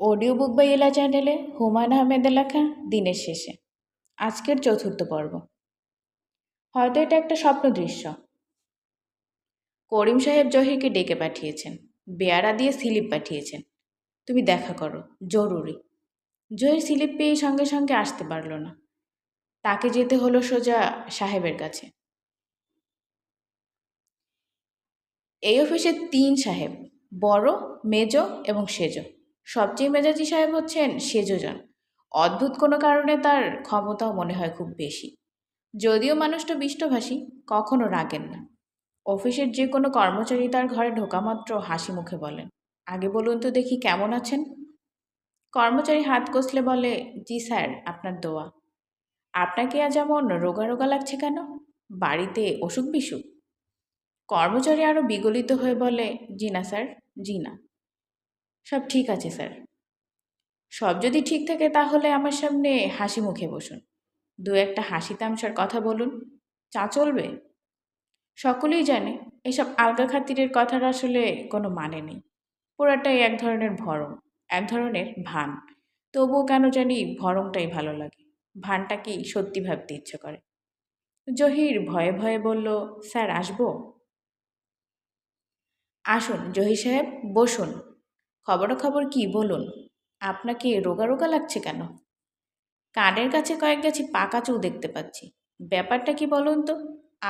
Audio book বা এলা চ্যানেলে হুমায়ুন আহমেদের লেখা দিনের শেষে। আজকের চতুর্থ পর্ব। হয়তো এটা একটা স্বপ্ন দৃশ্য। করিম সাহেব জহিরকে ডেকে পাঠিয়েছেন। বেয়ারা দিয়ে স্লিপ পাঠিয়েছেন। তুমি দেখা করো, জরুরি। জহির স্লিপ পেয়ে সঙ্গে সঙ্গে আসতে পারল না। তাকে যেতে হলো সোজা সাহেবের কাছে। এই অফিসে তিন সাহেব, বড়, মেজ এবং সেজ। সবচেয়ে মেজাজি সাহেব হচ্ছেন সেজজন। অদ্ভুত কোনো কারণে তার ক্ষমতাও মনে হয় খুব বেশি। যদিও মানুষটা বিষ্টভাষী, কখনো রাগেন না। অফিসের যে কোনো কর্মচারী তার ঘরে ঢোকামাত্র হাসি মুখে বলেন, আগে বলুন তো দেখি কেমন আছেন? কর্মচারী হাত কষলে বলে, জি স্যার, আপনার দোয়া। আপনাকে আজ এমন রোগা রোগা লাগছে কেন? বাড়িতে অসুখ বিসুখ? কর্মচারী আরও বিগলিত হয়ে বলে, জি না স্যার, জি না। সব ঠিক আছে, স্যার। সব যদি ঠিক থাকে তাহলে আমার সামনে হাসি মুখে বসুন। দু একটা হাসি তামসার কথা বলুন। চা চলবে? সকলেই জানে, এসব আলগা খাতিরের কথার আসলে কোনো মানে নেই। পুরাটাই এক ধরনের ভরম, এক ধরনের ভান। তবুও কেন জানি ভরমটাই ভালো লাগে। ভানটা কি সত্যি ভাবতে ইচ্ছে করে? জহির ভয়ে ভয়ে বলল, স্যার, আসব? আসুন, জহির সাহেব, বসুন। খবরাখবর কি বলুন? আপনাকে রোগা রোগা লাগছে কেন? কানের কাছে কয়েক গাছি পাকা চুল দেখতে পাচ্ছি। ব্যাপারটা কি বলুন তো?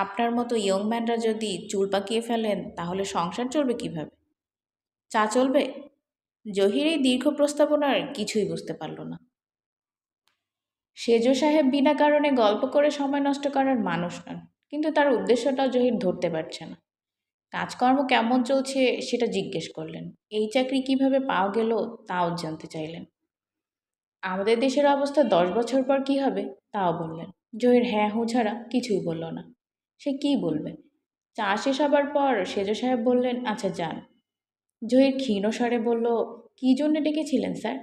আপনার মতো ইয়ং ম্যানরা যদি চুল পাকিয়ে ফেলেন, তাহলে সংসার চলবে কীভাবে? চা চলবে? জহির এই দীর্ঘ প্রস্তাবনার কিছুই বুঝতে পারল না। সেজ সাহেব বিনা কারণে গল্প করে সময় নষ্ট করার মানুষ নন, কিন্তু তার উদ্দেশ্যটাও জহির ধরতে পারছে না। কাজকর্ম কেমন চলছে সেটা জিজ্ঞেস করলেন। এই চাকরি কীভাবে পাওয়া গেল তাও জানতে চাইলেন। আমাদের দেশের অবস্থা দশ বছর পর কি হবে তাও বললেন। জহির হ্যাঁ হু ছাড়া কিছুই বলল না। সে কি বলবে? চা শেষ হবার পর সেজ সাহেব বললেন আচ্ছা যান। জহির ক্ষীণ স্বরে বলল, কী জন্য ডেকেছিলেন স্যার?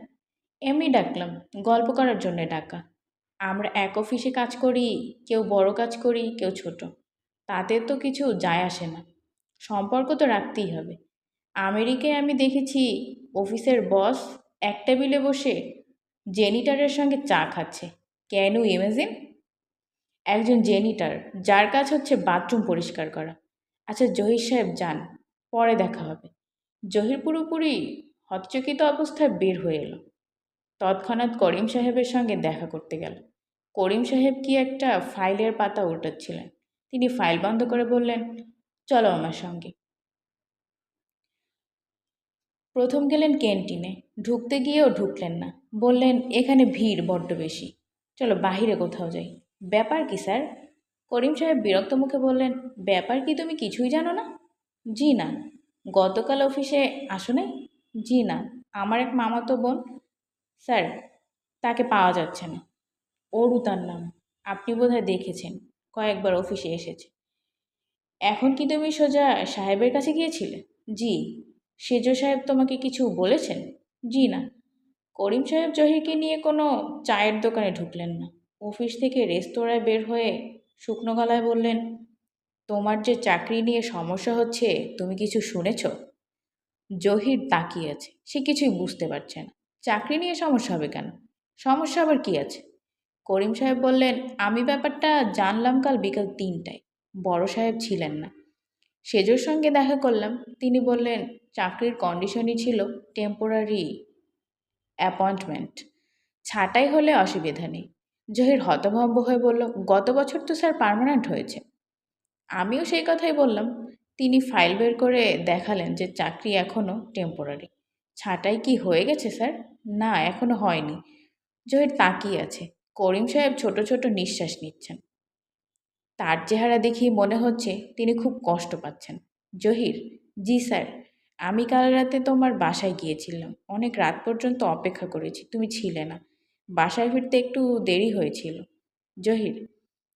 এমনি ডাকলাম, গল্প করার জন্যে ডাকা। আমরা এক অফিসে কাজ করি, কেউ বড় কাজ করি, কেউ ছোট। তাতে তো কিছু যায় আসে না। সম্পর্ক তো রাখতেই হবে। আমেরিকায় আমি দেখেছি অফিসের বস এক টেবিলে বসে জেনিটারের সঙ্গে চা খাচ্ছে। ক্যান ইউ ইমেজিন একজন জেনিটার যার কাজ হচ্ছে বাথরুম পরিষ্কার করা। আচ্ছা জহির সাহেব, যান, পরে দেখা হবে। জহির পুরোপুরি হতচকিত অবস্থায় বের হয়ে এলো। তৎক্ষণাৎ করিম সাহেবের সঙ্গে দেখা করতে গেল। করিম সাহেব কি একটা ফাইলের পাতা উল্টাচ্ছিলেন। তিনি ফাইল বন্ধ করে বললেন চলো আমার সঙ্গে। প্রথম গেলেন ক্যান্টিনে। ঢুকতে গিয়েও ঢুকলেন না। বললেন, এখানে ভিড় বড্ড বেশি। চলো বাহিরে কোথাও যাই। ব্যাপার কি, স্যার? করিম সাহেব বিরক্ত মুখে বললেন, ব্যাপার কি তুমি কিছুই জানো না? জি না। গতকাল অফিসে আসো নাই? জি না। আমার এক মামাতো বোন, স্যার, তাকে পাওয়া যাচ্ছে না। ওরু তার নাম। আপনি বোধহয় দেখেছেন। কয়েকবার অফিসে এসেছে। এখন কি তুমি সোজা সাহেবের কাছে গিয়েছিলে? জি। সেজ সাহেব তোমাকে কিছু বলেছেন? জি না। করিম সাহেব জহিরকে নিয়ে কোনো চায়ের দোকানে ঢুকলেন না। অফিস থেকে রেস্তোরাঁয় বের হয়ে শুকনো গলায় বললেন, তোমার যে চাকরি নিয়ে সমস্যা হচ্ছে, তুমি কিছু শুনেছ? জহির তাকিয়ে আছে। সে কিছুই বুঝতে পারছে না। চাকরি নিয়ে সমস্যা হবে কেন? সমস্যা আবার কি আছে? করিম সাহেব বললেন, আমি ব্যাপারটা জানলাম কাল বিকাল তিনটায়। বড় সাহেব ছিলেন না। সেজোর সঙ্গে দেখা করলাম। তিনি বললেন, চাকরির কন্ডিশনই ছিল টেম্পোরারি অ্যাপয়েন্টমেন্ট ছাটাই হলে অসুবিধা নেই। জহির হতভম্ব হয়ে বলল, গত বছর তো স্যার পার্মানেন্ট হয়েছে। আমিও সেই কথাই বললাম। তিনি ফাইল বের করে দেখালেন যে চাকরি এখনও টেম্পোরারি ছাঁটাই কি হয়ে গেছে স্যার না এখনও হয়নি। জহির তাকিয়ে আছে। করিম সাহেব ছোট ছোট নিঃশ্বাস নিচ্ছেন। তার চেহারা দেখেই মনে হচ্ছে তিনি খুব কষ্ট পাচ্ছেন। জহির, জি স্যার, আমি কাল রাতে তোমার বাসায় গিয়েছিলাম। অনেক রাত পর্যন্ত অপেক্ষা করেছি, তুমি ছিলে না। বাসায় ফিরতে একটু দেরি হয়েছিল। জহির,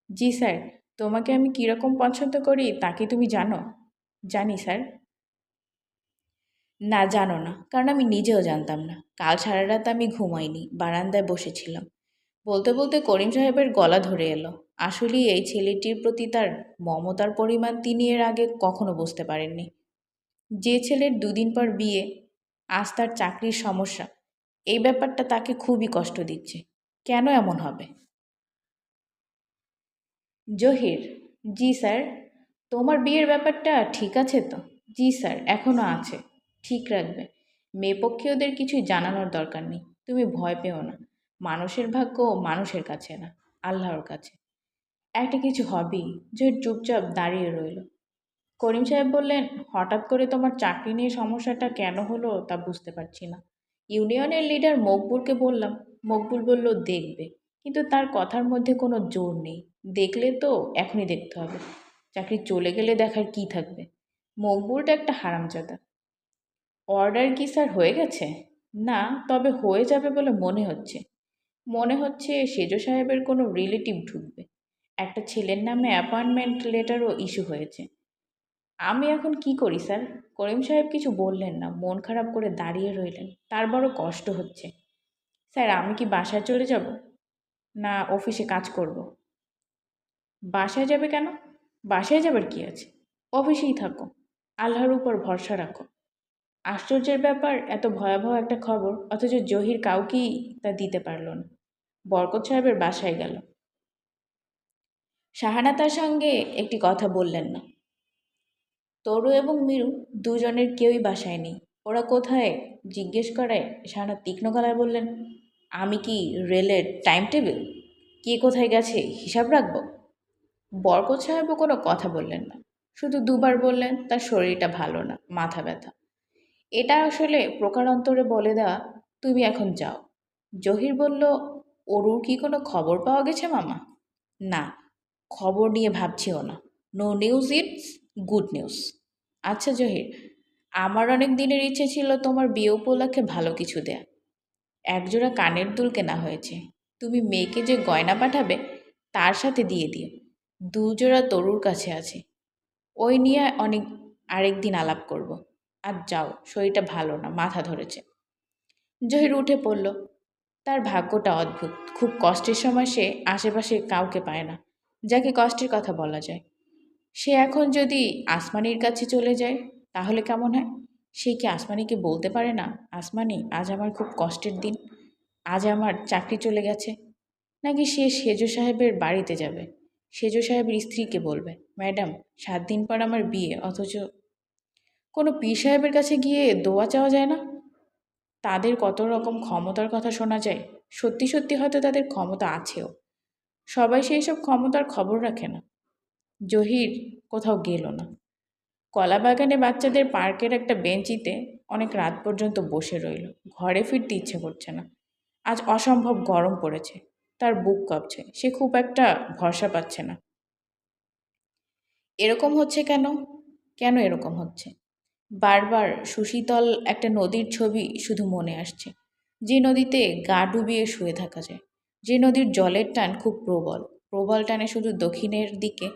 জি স্যার, তোমাকে আমি কীরকম পছন্দ করি তা কি তুমি জানো? জানি স্যার। না, জানো না, কারণ আমি নিজেও জানতাম না। কাল সারা রাত আমি ঘুমাইনি, বারান্দায় বসেছিলাম। বলতে বলতে করিম সাহেবের গলা ধরে এলো। আসলেই এই ছেলেটির প্রতি তার মমতার পরিমাণ তিনি এর আগে কখনো বুঝতে পারেননি। যে ছেলের দুদিন পর বিয়ে, আজ তার চাকরির সমস্যা, এই ব্যাপারটা তাকে খুবই কষ্ট দিচ্ছে। কেন এমন হবে? জহির, জি স্যার, তোমার বিয়ের ব্যাপারটা ঠিক আছে তো? জি স্যার এখনও আছে, ঠিক রাখবে। মেয়েপক্ষে ওদের কিছুই জানানোর দরকার নেই, তুমি ভয় পেও না। মানুষের ভাগ্য মানুষের কাছে না, আল্লাহর কাছে। একটা কিছু হবেই জহির চুপচাপ দাঁড়িয়ে রইল। করিম সাহেব বললেন, হঠাৎ করে তোমার চাকরি নিয়ে সমস্যাটা কেন হলো তা বুঝতে পারছি না। ইউনিয়নের লিডার মকবুলকে বললাম, মকবুল বলল, দেখবে, কিন্তু তার কথার মধ্যে কোনো জোর নেই। দেখলে তো এখনই দেখতে হবে। চাকরি চলে গেলে দেখার কি থাকবে? মকবুলটা একটা হারামজাদা। অর্ডার কি স্যার হয়ে গেছে? না, তবে হয়ে যাবে বলে মনে হচ্ছে। মনে হচ্ছে সেজ সাহেবের কোনো রিলেটিভ ঢুকবে। একটা ছেলের নামে অ্যাপয়েন্টমেন্ট লেটারও ইস্যু হয়েছে। আমি এখন কি করি স্যার? করিম সাহেব কিছু বললেন না, মন খারাপ করে দাঁড়িয়ে রইলেন। তার বড় কষ্ট হচ্ছে। স্যার, আমি কি বাসায় চলে যাব? না, অফিসে কাজ করব। বাসায় যাবে কেন? বাসায় যাবার কি আছে? অফিসেই থাকো। আল্লাহর উপর ভরসা রাখো। আশ্চর্যের ব্যাপার, এত ভয়াবহ একটা খবর, অথচ জহির কাউকেই তা দিতে পারল না। বরকত সাহেবের বাসায় গেল। শাহানা তার সঙ্গে একটি কথা বললেন না। তরু এবং মিরু দুজনের কেউই বাসায় নেই। ওরা কোথায়? জিজ্ঞেস করায় শাহানা তীক্ষ্ণ গলায় বললেন, আমি কি রেলের টাইম টেবিল কে কোথায় গেছে? হিসাব রাখব? বরকত সাহেবও কোনো কথা বললেন না। শুধু দুবার বললেন, তার শরীরটা ভালো না, মাথা ব্যথা। এটা আসলে প্রকারান্তরে বলে দেওয়া, তুমি এখন যাও। জহির বলল, অরুর কি কোনো খবর পাওয়া গেছে মামা? না। খবর নিয়ে ভাবছিও না। No news it's good news আচ্ছা জহির, আমার অনেক দিনের ইচ্ছে ছিল তোমার বিয়ে উপলক্ষে ভালো কিছু দেয়া। একজোড়া কানের দুল কেনা হয়েছে। তুমি মেয়েকে যে গয়না পাঠাবে, তার সাথে দিয়ে দিও। দুজোড়া তরুর কাছে আছে। ওই নিয়ে অনেক, আরেক দিন আলাপ করব। আর যাও, শরীরটা ভালো না, মাথা ধরেছে। জহির উঠে পড়ল। তার ভাগ্যটা অদ্ভুত। খুব কষ্টের সময় সে আশেপাশে কাউকে পায় না। যাকে কষ্টের কথা বলা যায়। সে এখন যদি আসমানির কাছে চলে যায়, তাহলে কেমন হয়? সে কি আসমানিকে বলতে পারে না, আসমানি, আজ আমার খুব কষ্টের দিন, আজ আমার চাকরি চলে গেছে নাকি সে সেজো সাহেবের বাড়িতে যাবে? সেজো সাহেবের স্ত্রীকে বলবে, ম্যাডাম, সাত দিন পর আমার বিয়ে, অথচ কোনো পীর সাহেবের কাছে গিয়ে দোয়া চাওয়া যায় না? তাদের কত রকম ক্ষমতার কথা শোনা যায়। সত্যি সত্যি হয়তো তাদের ক্ষমতা আছেও। সবাই সেই সব ক্ষমতার খবর রাখে না। জহির কোথাও গেল না। কলাবাগানে বাচ্চাদের পার্কের একটা বেঞ্চিতে অনেক রাত পর্যন্ত বসে রইল। ঘরে ফিরতে ইচ্ছে করছে না। আজ অসম্ভব গরম পড়েছে। তার বুক কাঁপছে। সে খুব একটা ভরসা পাচ্ছে না। এরকম হচ্ছে কেন? কেন এরকম হচ্ছে? বারবার সুশীতল একটা নদীর ছবি শুধু মনে আসছে। যে নদীতে গা ডুবিয়ে শুয়ে থাকা যায়। যে নদীর জলের টান খুব প্রবল প্রবল টানে শুধু দক্ষিণের দিকে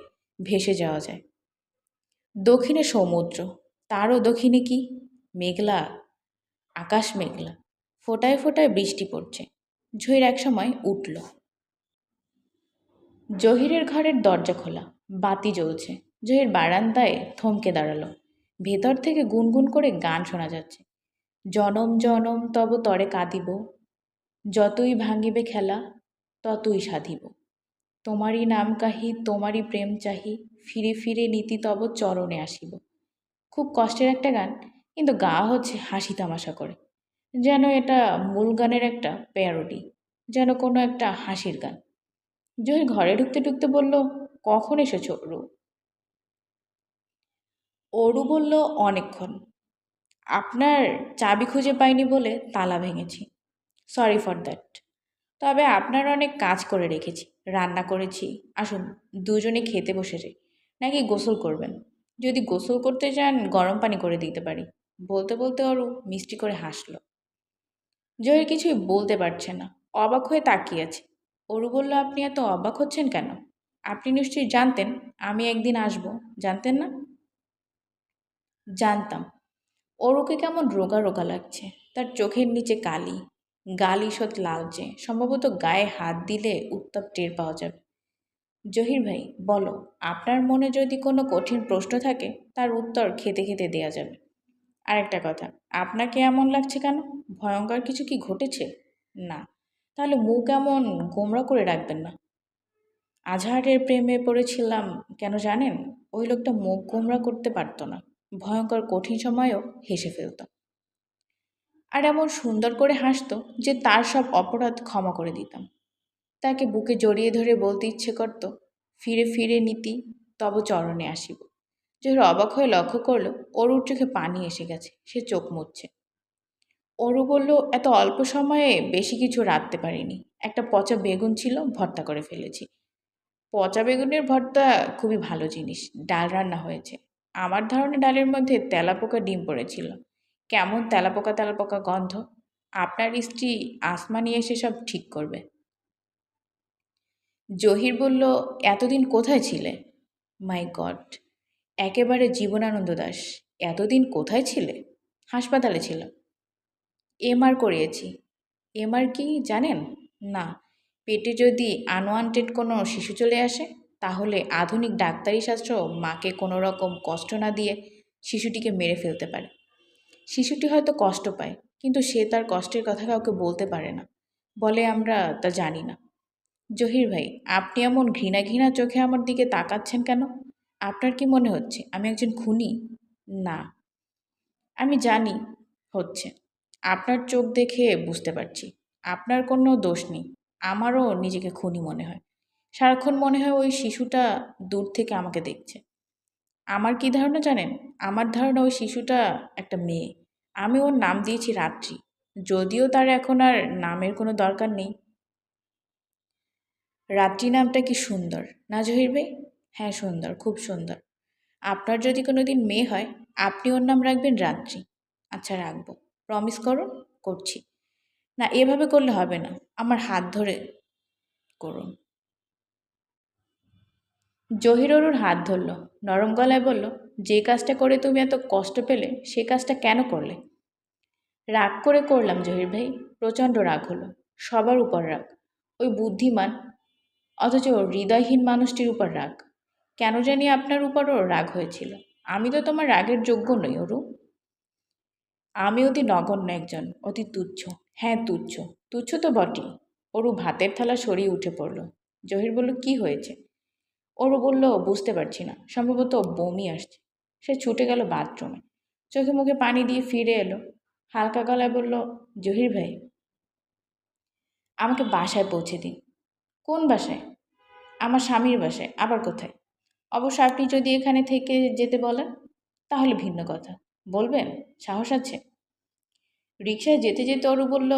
ভেসে যাওয়া যায়। দক্ষিণে সমুদ্র, তারও দক্ষিণে কি? মেঘলা, আকাশ মেঘলা, ফোটায় ফোটায় বৃষ্টি পড়ছে জহির এক সময় উঠল। জহিরের ঘরের দরজা খোলা, বাতি জ্বলছে জহির বারান্দায় থমকে দাঁড়াল, ভেতর থেকে গুনগুন করে গান শোনা যাচ্ছে। জনম জনম, তব তরে কাঁদিব, যতই ভাঙিবে খেলা ততই সাধিব। তোমারই নাম কাহি, তোমারই প্রেম চাহি, ফিরে ফিরে নীতি তব চরণে আসিব। খুব কষ্টের একটা গান, কিন্তু গা হচ্ছে হাসি তামাশা করে। যেন এটা মূল গানের একটা প্যারোডি, যেন কোনো একটা হাসির গান। জহির ঘরে ঢুকতে ঢুকতে বলল, কখন এসেছ অরু? অরু বলল, অনেকক্ষণ। আপনার চাবি খুঁজে পাইনি বলে তালা ভেঙেছি। সরি ফর দ্যাট তবে আপনার অনেক কাজ করে রেখেছি, রান্না করেছি। আসুন, দুজনে খেতে বসে যাই। নাকি গোসল করবেন? যদি গোসল করতে চান, গরম পানি করে দিতে পারি। বলতে বলতে অরু মিষ্টি করে হাসলো। জহির কিছুই বলতে পারছে না। অবাক হয়ে তাকিয়ে আছে। অরু বলল, আপনি এত অবাক হচ্ছেন কেন? আপনি নিশ্চয়ই জানতেন, আমি একদিন আসব। জানতেন না? জানতাম। অরুকে কেমন রোগা রোগা লাগছে। তার চোখের নিচে কালি গাল ঈষৎ লালচে। সম্ভবত গায়ে হাত দিলে উত্তাপ টের পাওয়া যাবে। জহির ভাই, বলো, আপনার মনে যদি কোনো কঠিন প্রশ্ন থাকে, তার উত্তর খেতে খেতে দেয়া যাবে। আর একটা কথা, আপনাকে এমন লাগছে কেন? ভয়ঙ্কর কিছু কি ঘটেছে? না, তাহলে মুখ এমন গোমরা করে রাখবেন না। আজহারের প্রেমে পড়েছিলাম, কেন জানেন? ওই লোকটা মুখ গোমরা করতে পারতো না। ভয়ঙ্কর কঠিন সময়েও হেসে ফেলত। আর এমন সুন্দর করে হাসতো যে তার সব অপরাধ ক্ষমা করে দিতাম। তাকে বুকে জড়িয়ে ধরে বলতে ইচ্ছে করত, ফিরে ফিরে নীতি, তব চরণে আসিব। জহির অবাক হয়ে লক্ষ্য করল, অরুর চোখে পানি এসে গেছে, সে চোখ মুচ্ছে অরু বলল, এত অল্প সময়ে বেশি কিছু রাঁধতে পারিনি। একটা পচা বেগুন ছিল, ভর্তা করে ফেলেছি। পচা বেগুনের ভর্তা খুবই ভালো জিনিস, ডাল রান্না হয়েছে। আমার ধারণা ডালের মধ্যে তেলাপোকা ডিম পড়েছিল। কেমন তেলাপোকা তেলাপোকা গন্ধ? আপনার স্ত্রী আসমা নিয়ে এসে সব ঠিক করবে। জহির বলল, এতদিন কোথায় ছিলে? মাই গড, একেবারে জীবনানন্দ দাস, এতদিন কোথায় ছিলে? হাসপাতালে ছিল এমআর করিয়েছি। এমআর কি, জানেন? না, পেটে যদি আনওয়ান্টেড কোনো শিশু চলে আসে, তাহলে আধুনিক ডাক্তারি শাস্ত্র মাকে কোনো রকম কষ্ট না দিয়ে শিশুটিকে মেরে ফেলতে পারে। শিশুটি হয়তো কষ্ট পায়, কিন্তু সে তার কষ্টের কথা কাউকে বলতে পারে না। বলে, আমরা তা জানি না। জহির ভাই, আপনি এমন ঘৃণা ঘৃণা চোখে আমার দিকে তাকাচ্ছেন কেন? আপনার কি মনে হচ্ছে, আমি একজন খুনি? না। আমি জানি। হচ্ছে। আপনার চোখ দেখে বুঝতে পারছি। আপনার কোনো দোষ নেই। আমারও নিজেকে খুনি মনে হয়। সারাক্ষণ মনে হয় ওই শিশুটা দূর থেকে আমাকে দেখছে। আমার কি ধারণা জানেন? আমার ধারণা ওই শিশুটা একটা মেয়ে। আমি ওর নাম দিয়েছি রাত্রি। যদিও তার এখন আর নামের কোনো দরকার নেই। রাত্রি নামটা কি সুন্দর? না জহির ভাই? হ্যাঁ সুন্দর, খুব সুন্দর। আপনার যদি কোনো দিন মেয়ে হয়, আপনি ওর নাম রাখবেন রাত্রি। আচ্ছা রাখব। প্রমিস করুন, করছি। না, এভাবে করলে হবে না। আমার হাত ধরে করুন। জহির অরুর হাত ধরল। নরম গলায় বলল, যে কাজটা করে তুমি এত কষ্ট পেলে, সে কাজটা কেন করলে? রাগ করে করলাম, জহির ভাই। প্রচণ্ড রাগ হলো। সবার উপর রাগ। ওই বুদ্ধিমান, অথচ হৃদয়হীন মানুষটির উপর রাগ। কেন জানি আপনার উপর উপরও রাগ হয়েছিল। আমি তো তোমার রাগের যোগ্য নই, অরু। আমি অতি নগণ্য একজন, অতি তুচ্ছ। হ্যাঁ তুচ্ছ। তুচ্ছ তো বটেই। অরু ভাতের থালা সরিয়ে উঠে পড়ল। জহির বলল, কি হয়েছে? অরু বলল, বুঝতে পারছি না। সম্ভবত বমি আসছে। সে ছুটে গেল বাথরুমে চোখে মুখে পানি দিয়ে ফিরে এলো। হালকা গলায় বলল, জহির ভাই, আমাকে বাসায় পৌঁছে দিন। কোন বাসায়? আমার স্বামীর বাসায়। আবার কোথায়? অবশ্য আপনি যদি এখানে থেকে যেতে বলেন, তাহলে ভিন্ন কথা। বলবেন? সাহস আছে? রিক্সায় যেতে যেতে অরু বলল,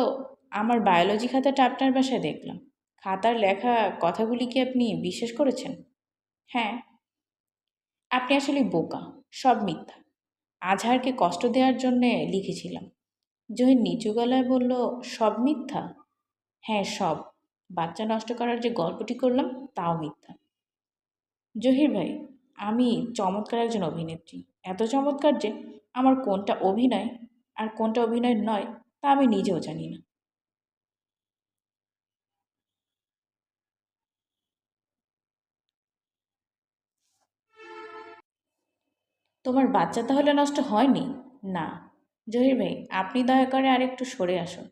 আমার বায়োলজি খাতাটা আপনার বাসায় দেখলাম। খাতার লেখা কথাগুলি কি আপনি বিশ্বাস করেছেন? হ্যাঁ। আপনি আসলে বোকা, সব মিথ্যা। আজহারকে কষ্ট দেওয়ার জন্যে লিখেছিলাম। জহির নিচু গলায় বলল, সব মিথ্যা? হ্যাঁ সব। বাচ্চা নষ্ট করার যে গল্পটি করলাম, তাও মিথ্যা। জহির ভাই, আমি চমৎকার একজন অভিনেত্রী। এত চমৎকার যে, আমার কোনটা অভিনয় আর কোনটা অভিনয় নয়, তা আমি নিজেও জানি না। তোমার বাচ্চা তাহলে নষ্ট হয়নি? না। জহির ভাই, আপনি দয়া করে আরেকটু সরে আসুন।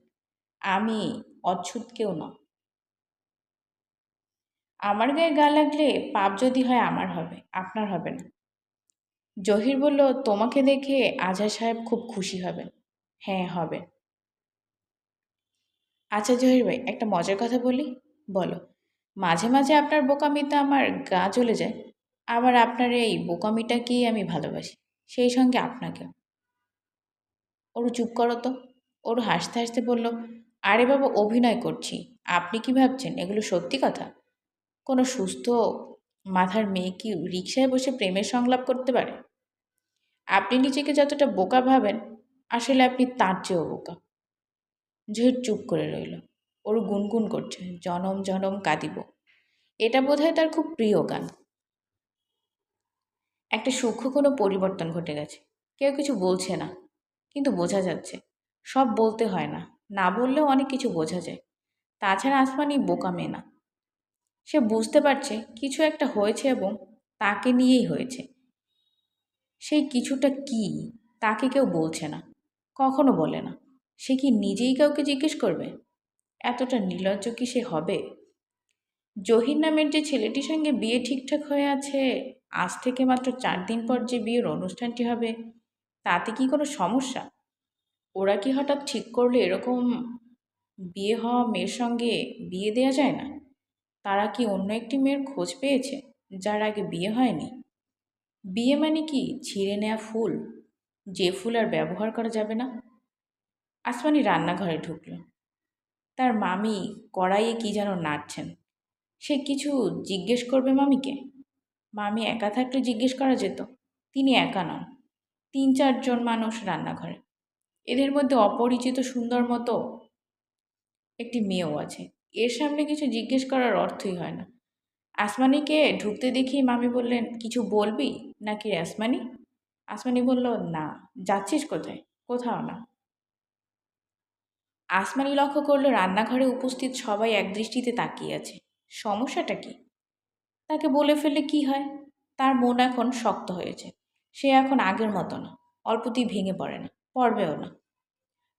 আমি অচ্ছুত কেউ না আমার গায়ে গা লাগলে পাপ যদি হয় আমার হবে, আপনার হবে না। জহির বলল, তোমাকে দেখে আজহার সাহেব খুব খুশি হবেন। হ্যাঁ হবে। আচ্ছা জহির ভাই, একটা মজার কথা বলি। বলো, মাঝে মাঝে আপনার বোকামিতে আমার গা চলে যায়? আবার আপনার এই বোকামিটাকেই আমি ভালোবাসি? সেই সঙ্গে আপনাকে ওরু চুপ করো তো। ওরু হাসতে হাসতে বলল, আরে বাবা, অভিনয় করছি। আপনি কি ভাবছেন? এগুলো সত্যি কথা? কোনো সুস্থ মাথার মেয়ে কি রিক্সায় বসে প্রেমের সংলাপ করতে পারে? আপনি নিজেকে যতটা বোকা ভাবেন, আসলে আপনি তার চেয়েও বোকা। জহির চুপ করে রইল। ওর গুনগুন করছে, জনম জনম কাঁদিব। এটা বোধহয় তার খুব প্রিয় গান। একটা সূক্ষ্ম কোনো পরিবর্তন ঘটে গেছে। কেউ কিছু বলছে না, কিন্তু বোঝা যাচ্ছে। সব বলতে হয় না না বললেও অনেক কিছু বোঝা যায়। তাছাড়া আসমানি বোকা মেয়ে না। সে বুঝতে পারছে কিছু একটা হয়েছে এবং তাকে নিয়েই হয়েছে। সেই কিছুটা কী, তাকে কেউ বলছে না, কখনো বলে না। সে কি নিজেই কাউকে জিজ্ঞেস করবে? এতটা নির্লজ্জ কি সে হবে? জহির নামের যে ছেলেটির সঙ্গে বিয়ে ঠিকঠাক হয়ে আছে আজ থেকে মাত্র চার দিন পর যে বিয়ের অনুষ্ঠানটি হবে, তাতে কি কোনো সমস্যা? ওরা কি হঠাৎ ঠিক করলে এরকম বিয়ে হওয়া মেয়ের সঙ্গে বিয়ে দেওয়া যায় না? তারা কি অন্য একটি মেয়ের খোঁজ পেয়েছে, যার আগে বিয়ে হয়নি? বিয়ে মানে কি? ছিঁড়ে নেওয়া ফুল। যে ফুল আর ব্যবহার করা যাবে না? আসমানি রান্নাঘরে ঢুকল। তার মামি কড়াইয়ে কি যেন নাড়ছেন। সে কিছু জিজ্ঞেস করবে মামিকে? মামি একা থাকলে জিজ্ঞেস করা যেত, তিনি একা নন। তিন চারজন মানুষ রান্নাঘরে। এদের মধ্যে অপরিচিত সুন্দর মতো একটি মেয়েও আছে। এর সামনে কিছু জিজ্ঞেস করার অর্থই হয় না। আসমানিকে ঢুকতে দেখি মামি বললেন, কিছু বলবি নাকি আসমানি? আসমানি বলল, না। যাচ্ছিস কোথায়? কোথাও না। আসমানি লক্ষ্য করল রান্নাঘরে উপস্থিত সবাই একদৃষ্টিতে তাকিয়ে আছে। সমস্যাটা কি? তাকে বলে ফেললে কি হয়? তার মন এখন শক্ত হয়েছে। সে এখন আগের মতো না, অল্পতেই ভেঙে পড়ে না, পড়বেও না।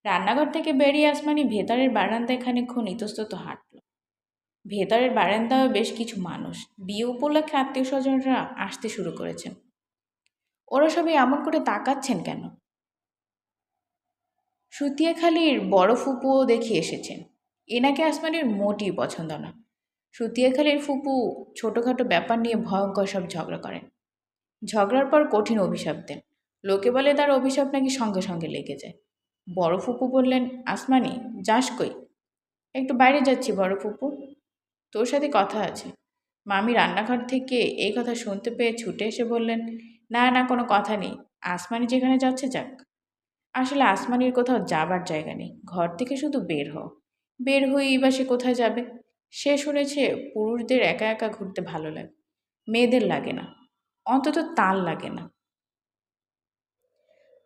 রান্নাঘর থেকে বেরিয়ে আসমানি ভেতরের বারান্দায় খানিক্ষণ ইতস্তত হাঁটল। ভেতরের বারান্দায় বেশ কিছু মানুষ, বিয়ে উপলক্ষে আত্মীয় স্বজনরা আসতে শুরু করেছেন ওরা সবাই এমন করে তাকাচ্ছেন কেন? সুতিয়াখালির বড় ফুপুও দেখে এসেছেন। এনাকে আসমানির মোটেই পছন্দ না। সুতিয়াখালির ফুপু ছোটোখাটো ব্যাপার নিয়ে ভয়ঙ্কর সব ঝগড়া করেন। ঝগড়ার পর কঠিন অভিশাপ দেন। লোকে বলে তার অভিশাপ নাকি সঙ্গে সঙ্গে লেগে যায়। বড় ফুপু বললেন, আসমানি, যাস কই? একটু বাইরে যাচ্ছি বড় ফুপু। তোর সাথে কথা আছে। মামি রান্নাঘর থেকে এই কথা শুনতে পেয়ে ছুটে এসে বললেন, না না, কোনো কথা নেই। আসমানি যেখানে যাচ্ছে যাক। আসলে আসমানির কোথাও যাবার জায়গা নেই। ঘর থেকে শুধু বের হও বের হয়েই বা সে কোথায় যাবে? সে শুনেছে পুরুষদের একা একা ঘুরতে ভালো লাগে। মেয়েদের লাগে না। অন্তত তার লাগে না।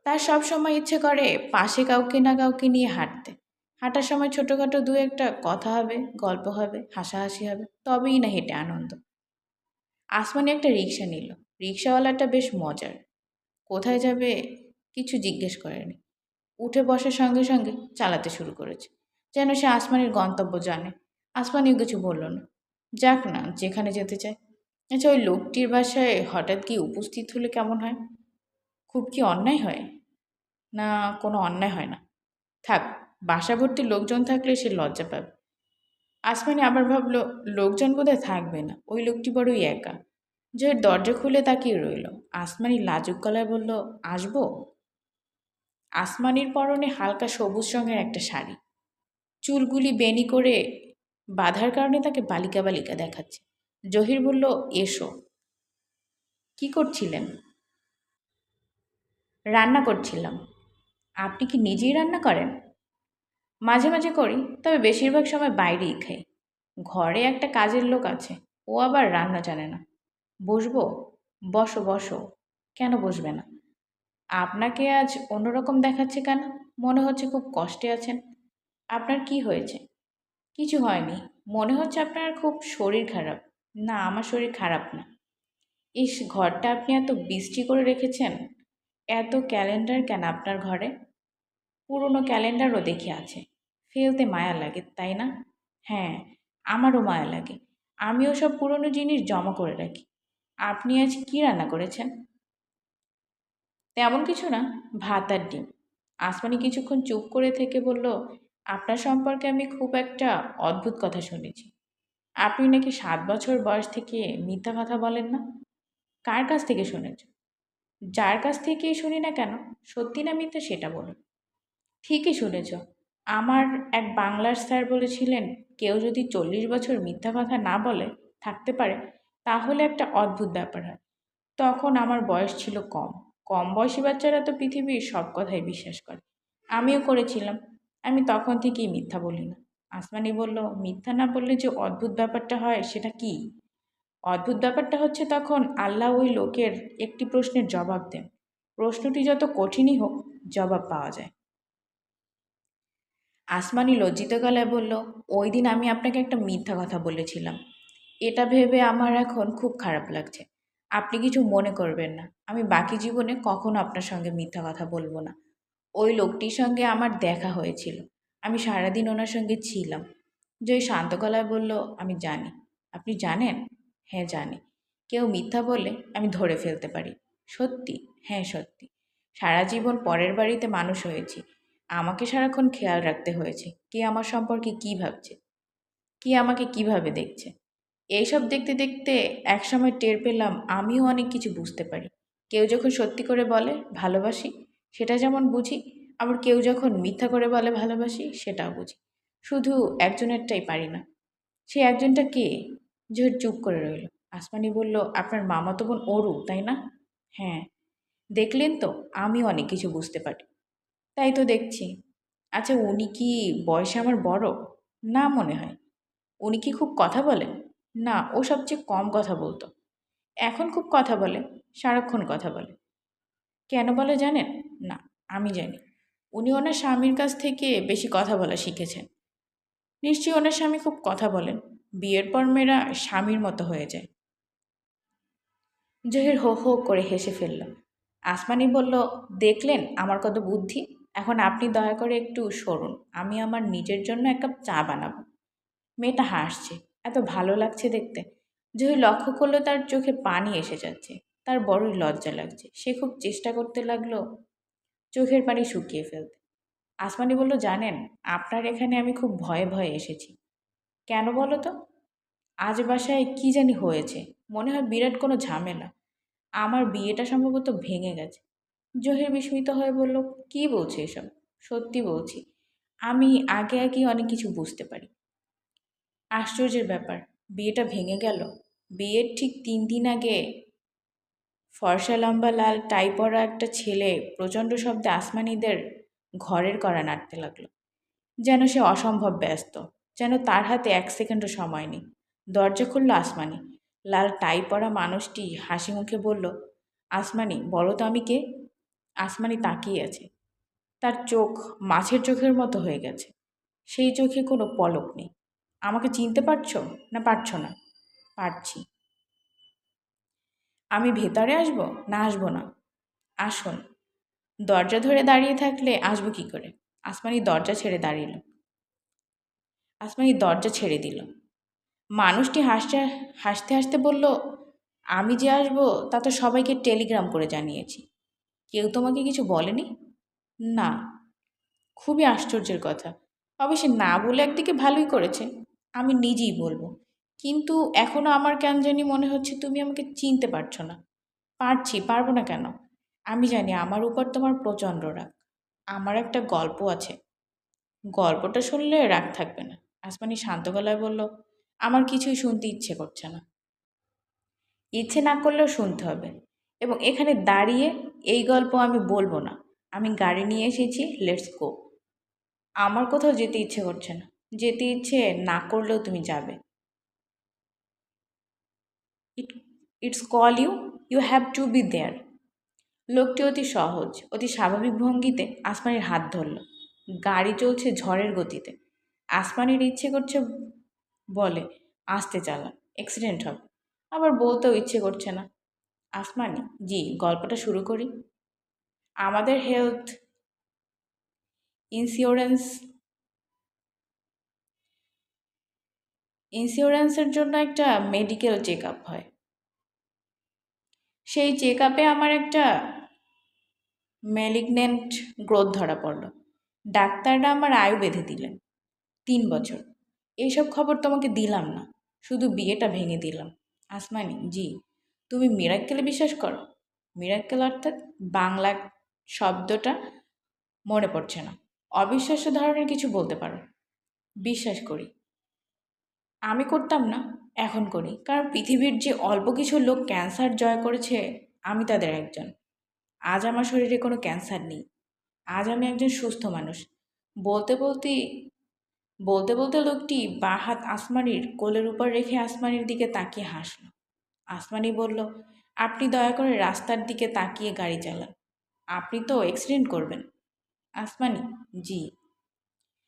তার সব সময় ইচ্ছে করে পাশে কাউকে না কাউকে নিয়ে হাঁটতে। হাঁটার সময় ছোটোখাটো দু একটা কথা হবে, গল্প হবে, হাসাহাসি হবে, তবেই না হেঁটে আনন্দ। আসমানি একটা রিক্সা নিল। রিক্সাওয়ালাটা বেশ মজার। কোথায় যাবে কিছু জিজ্ঞেস করেনি। উঠে বসার সঙ্গে সঙ্গে চালাতে শুরু করেছে। যেন সে আসমানির গন্তব্য জানে। আসমানিও কিছু বলল না। যাক না, যেখানে যেতে চায়। আচ্ছা ওই লোকটির বাসায় হঠাৎ কি উপস্থিত হলে কেমন হয়? খুব কি অন্যায় হয়? না, কোনো অন্যায় হয় না। থাক, বাসা ভর্তি লোকজন থাকলে সে লজ্জা পাবে। আসমানি আবার ভাবলো, লোকজন বোধহয় থাকবে না, ওই লোকটি বড়ই একা। জয়ের দরজা খুলে তাকিয়ে রইল। আসমানি লাজুক গলায় বলল, আসব? আসমানির পরনে হালকা সবুজ রঙের একটা শাড়ি। চুলগুলি বেনি করে বাধার কারণে তাকে বালিকা বালিকা দেখাচ্ছে। জহির বলল, এসো। কি করছিলেন? রান্না করছিলাম। আপনি কি নিজেই রান্না করেন? মাঝে মাঝে করি, তবে বেশিরভাগ সময় বাইরেই খাই। ঘরে একটা কাজের লোক আছে, ও আবার রান্না জানে না। বসবো? বসো বসো। কেন বসবে না? আপনাকে আজ অন্যরকম দেখাচ্ছে কেন? মনে হচ্ছে খুব কষ্টে আছেন। আপনার কি হয়েছে? কিছু হয়নি। মনে হচ্ছে আপনার খুব শরীর খারাপ। না, আমার শরীর খারাপ না। ইস, ঘরটা আপনি এত বৃষ্টি করে রেখেছেন। এত ক্যালেন্ডার কেন আপনার ঘরে? পুরনো ক্যালেন্ডারও দেখে আছে। ফেলতে মায়া লাগে, তাই না? হ্যাঁ আমারও মায়া লাগে। আমিও সব পুরনো জিনিস জমা করে রাখি। আপনি আজ কি রান্না করেছেন? তেমন কিছু না, ভাত আর ডিম। আসমানি কিছুক্ষণ চুপ করে থেকে বলল আপনার সম্পর্কে আমি খুব একটা অদ্ভুত কথা শুনেছি। আপনি নাকি সাত বছর বয়স থেকে মিথ্যা কথা বলেন না? কার কাছ থেকে শুনেছ যার কাছ থেকেই শুনি না কেন, সত্যি না মিথ্যা সেটা বলুন। ঠিকই শুনেছ। আমার এক বাংলার স্যার বলেছিলেন, কেউ যদি চল্লিশ বছর মিথ্যা কথা না বলে, থাকতে পারে, তাহলে একটা অদ্ভুত ব্যাপার হয়। তখন আমার বয়স ছিল কম। কম বয়সী বাচ্চারা তো পৃথিবীর সব কথাই বিশ্বাস করে। আমিও করেছিলাম। আমি তখন থেকেই মিথ্যা বলি না। আসমানি বলল, মিথ্যা না বললে যে অদ্ভুত ব্যাপারটা হয়, সেটা কি? অদ্ভুত ব্যাপারটা হচ্ছে তখন আল্লাহ ওই লোকের একটি প্রশ্নের জবাব দেন। প্রশ্নটি যত কঠিনই হোক, জবাব পাওয়া যায়। আসমানি লজ্জিত গলায় বলল, ওই দিন আমি আপনাকে একটা মিথ্যা কথা বলেছিলাম। এটা ভেবে আমার এখন খুব খারাপ লাগছে। আপনি কিছু মনে করবেন না। আমি বাকি জীবনে কখনো আপনার সঙ্গে মিথ্যা কথা বলব না। ওই লোকটির সঙ্গে আমার দেখা হয়েছিল। আমি সারাদিন ওনার সঙ্গে ছিলাম। জয় শান্ত গলায় বলল, আমি জানি। আপনি জানেন? হ্যাঁ জানি। কেউ মিথ্যা বলে আমি ধরে ফেলতে পারি। সত্যি? হ্যাঁ সত্যি। সারা জীবন পরের বাড়িতে মানুষ হয়েছি। আমাকে সারাক্ষণ খেয়াল রাখতে হয়েছে। কে আমার সম্পর্কে কী ভাবছে? কে আমাকে কীভাবে দেখছে? এইসব দেখতে দেখতে একসময় টের পেলাম আমিও অনেক কিছু বুঝতে পারি। কেউ যখন সত্যি করে বলে, ভালোবাসি? সেটা যেমন বুঝি, আবার কেউ যখন মিথ্যা করে বলে ভালোবাসি, সেটাও বুঝি। শুধু একজনেরটাই পারি না। সে একজনটা কে? জোর চুপ করে রইল। আসমানি বলল, আপনার মামাতো বোন অরু, তাই না? হ্যাঁ। দেখলেন তো? আমি অনেক কিছু বুঝতে পারি। তাই তো দেখছি। আচ্ছা উনি কি বয়সে আমার বড়? না মনে হয়। উনি কি খুব কথা বলেন? না, ও সবচেয়ে কম কথা বলতো। এখন খুব কথা বলে? সারাক্ষণ কথা বলে। কেন বলে জানেন? না, আমি জানি। উনি ওনার স্বামীর কাছ থেকে বেশি কথা বলা শিখেছেন। নিশ্চয়ই ওনার স্বামী খুব কথা বলেন। বিয়ের পর মেয়েরা স্বামীর মতো হয়ে যায়। জহির হো হো করে হেসে ফেলল। আসমানি বলল, দেখলেন আমার কত বুদ্ধি? এখন আপনি দয়া করে একটু সরুন। আমি আমার নিজের জন্য এক কাপ চা বানাবো। মেয়েটা হাসছে। এত ভালো লাগছে দেখতে। জহি লক্ষ্য করল তার চোখে পানি এসে যাচ্ছে। তার বড়ই লজ্জা লাগছে। সে খুব চেষ্টা করতে লাগল চোখের পানি শুকিয়ে ফেলতে। আসমানি বলল, জানেন, আপনার এখানে আমি খুব ভয়ে ভয়ে এসেছি। কেন বলো তো? আজ বাসায় কি জানি হয়েছে। মনে হয় বিরাট কোনো ঝামেলা। আমার বিয়েটা সম্ভবত ভেঙে গেছে। জহির বিস্মিত হয়ে বলল, কি বলছে এসব? সত্যি বলছি। আমি আগে আগেই অনেক কিছু বুঝতে পারি। আশ্চর্যের ব্যাপার, বিয়েটা ভেঙে গেল। বিয়ের ঠিক তিন দিন আগে ফর্সা লম্বা, লাল, টাই পরা একটা ছেলে প্রচণ্ড শব্দে আসমানিদের ঘরের করা নাড়তে লাগল। যেন সে অসম্ভব ব্যস্ত, যেন তার হাতে এক সেকেন্ডও সময় নেই। দরজা খুলল আসমানি। লাল, টাই পরা মানুষটি হাসি মুখে বলল, আসমানি, বলো তো আমি কে? আসমানি তাকিয়ে আছে। তার চোখ মাছের চোখের মতো হয়ে গেছে। সেই চোখে কোনো পলক নেই। আমাকে চিনতে পারছ? না পারছ না? পারছি। আমি ভেতরে আসব না আসব না? আসুন। দরজা ধরে দাঁড়িয়ে থাকলে আসব কি করে? আসমানি দরজা ছেড়ে দাঁড়িয়ে আসমানি দরজা ছেড়ে দিল। মানুষটি হাসতে হাসতে হাসতে বলল, আমি যে আসব তা তো সবাইকে টেলিগ্রাম করে জানিয়েছি। কেউ তোমাকে কিছু বলেনি? না। খুবই আশ্চর্যের কথা। অবশ্যই না বলে একদিকে ভালোই করেছে আমি নিজেই বলব। কিন্তু এখনও আমার কেন জানি মনে হচ্ছে তুমি আমাকে চিনতে পারছ না। পারছি, পারব না কেন? আমি জানি আমার উপর তোমার প্রচণ্ড রাগ। আমার একটা গল্প আছে। গল্পটা শুনলে রাগ থাকবে না। আসমানি শান্ত গলায় বলল, আমার কিছুই শুনতে ইচ্ছে করছে না। ইচ্ছে না করলেও শুনতে হবে। এবং এখানে দাঁড়িয়ে এই গল্প আমি বলব না। আমি গাড়ি নিয়ে এসেছি, লেটস গো। আমার কোথাও যেতে ইচ্ছে করছে না। যেতে ইচ্ছে না করলেও তুমি যাবে। It's call you you have to be there লোকটি অতি সহজ, অতি স্বাভাবিক ভঙ্গিতে আসমানির হাত ধরল। গাড়ি চলছে ঝড়ের গতিতে। আসমানির ইচ্ছে করছে বলে, আসতে চালা অ্যাক্সিডেন্ট হবে। আবার বলতেও ইচ্ছে করছে না। আসমানি, জি, গল্পটা শুরু করি। আমাদের হেলথ ইন্স্যুরেন্স ইন্স্যুরেন্সের জন্য একটা মেডিকেল চেক আপ হয়। সেই চেক আপে আমার একটা ম্যালিগনেন্ট গ্রোথ ধরা পড়ল। ডাক্তাররা আমার আয়ু বেঁধে দিলেন, তিন বছর। এইসব খবর তোমাকে দিলাম না, শুধু বিয়েটা ভেঙে দিলাম। আসমানি, জি, তুমি মিরাক্কেলে বিশ্বাস করো? মিরাক্কেল অর্থাৎ বাংলা শব্দটা মনে পড়ছে না। অবিশ্বাস্য ধরনের কিছু বলতে পারো। বিশ্বাস করি। আমি করতাম না। এখন করি। কারণ পৃথিবীর যে অল্প কিছু লোক ক্যান্সার জয় করেছে, আমি তাদের একজন। আজ আমার শরীরে কোনো ক্যান্সার নেই। আজ আমি একজন সুস্থ মানুষ। বলতে বলতে বলতে বলতে লোকটি বা হাত আসমানির কোলের উপর রেখে আসমানির দিকে তাকিয়ে হাসল। আসমানি বলল, আপনি দয়া করে রাস্তার দিকে তাকিয়ে গাড়ি চালান। আপনি তো অ্যাক্সিডেন্ট করবেন। আসমানি, জি।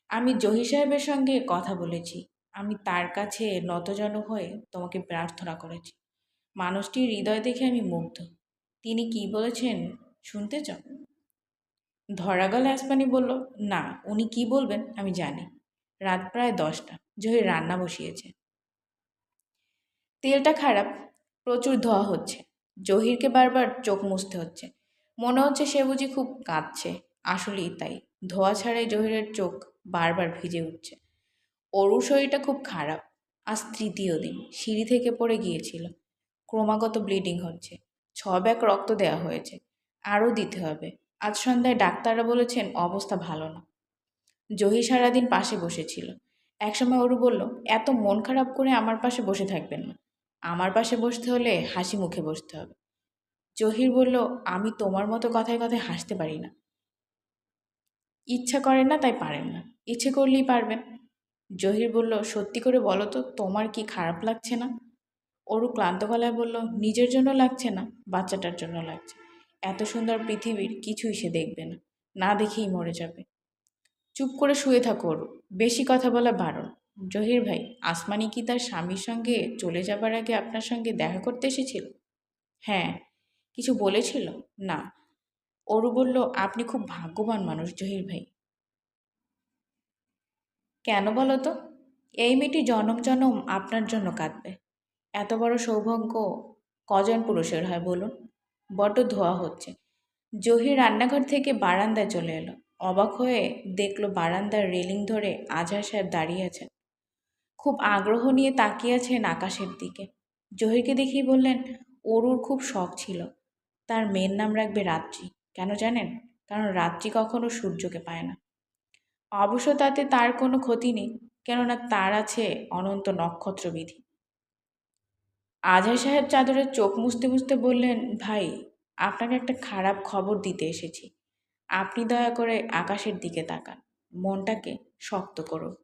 আমি জহি সাহেবের সঙ্গে কথা বলেছি। আমি তার কাছে নতজন হয়ে তোমাকে প্রার্থনা করেছি। মানুষটির হৃদয় দেখে আমি মুগ্ধ। তিনি কি বলেছেন শুনতে চাও? ধরাগলে আসমানি বলল, না, উনি কি বলবেন আমি জানি। রাত প্রায় দশটা, জহির রান্না বসিয়েছে। তেলটা খারাপ, প্রচুর ধোয়া হচ্ছে। জহিরকে বারবার চোখ মুছতে হচ্ছে। মনে হচ্ছে সে বুঝি খুব কাঁদছে। আসলেই তাই। ধোয়া ছাড়াই জহিরের চোখ বারবার ভিজে উঠছে। অরুর শরীরটা খুব খারাপ। আজ তৃতীয় দিন, সিঁড়ি থেকে পড়ে গিয়েছিল। ক্রমাগত ব্লিডিং হচ্ছে। ছ ব্যাগ রক্ত দেওয়া হয়েছে। আরও দিতে হবে। আজ সন্ধ্যায় ডাক্তাররা বলেছেন অবস্থা ভালো না। জহি সারাদিন পাশে বসেছিল। একসময় অরু বলল, এত মন খারাপ করে আমার পাশে বসে থাকবেন না। আমার পাশে বসতে হলে হাসি মুখে বসতে হবে। জহির বলল, আমি তোমার মতো কথায় কথায় হাসতে পারি না। ইচ্ছা করেন না, তাই পারেন না। ইচ্ছে করলেই পারবেন। জহির বলল, সত্যি করে বলো তো, তোমার কি খারাপ লাগছে না? অরু ক্লান্ত গলায় বলল, নিজের জন্য লাগছে না, বাচ্চাটার জন্য লাগছে। এত সুন্দর পৃথিবীর কিছুই সে দেখবে না না দেখেই মরে যাবে। চুপ করে শুয়ে থাকো অরু বেশি কথা বলা বারণ। জহির ভাই, আসমানি কি তার স্বামীর সঙ্গে চলে যাবার আগে আপনার সঙ্গে দেখা করতে এসেছিল? হ্যাঁ কিছু বলেছিল? না। অরু বলল, আপনি খুব ভাগ্যবান মানুষ জহির ভাই কেন বলো তো? এই মেয়েটি জনম জনম আপনার জন্য কাঁদবে। এত বড় সৌভাগ্য কজন পুরুষের হয় বলুন? বড্ড ধোয়া হচ্ছে। জহির রান্নাঘর থেকে বারান্দায় চলে এলো। অবাক হয়ে দেখল বারান্দার রেলিং ধরে আজহার সাহেব দাঁড়িয়ে আছেন। খুব আগ্রহ নিয়ে তাকিয়ে আছেন আকাশের দিকে। জহিরকে দেখেই বললেন, অরুর খুব শখ ছিল। তার মেয়ের নাম রাখবে রাত্রি। কেন জানেন? কারণ রাত্রি কখনো সূর্যকে পায় না। অবশ্য তাতে তার কোনো ক্ষতি নেই, কেননা তার আছে অনন্ত নক্ষত্রবিধি। আজহার সাহেব চাদরের চোখ মুছতে মুছতে বললেন, ভাই, আপনাকে একটা খারাপ খবর দিতে এসেছি। আপনি দয়া করে আকাশের দিকে তাকান। মনটাকে শক্ত করুন।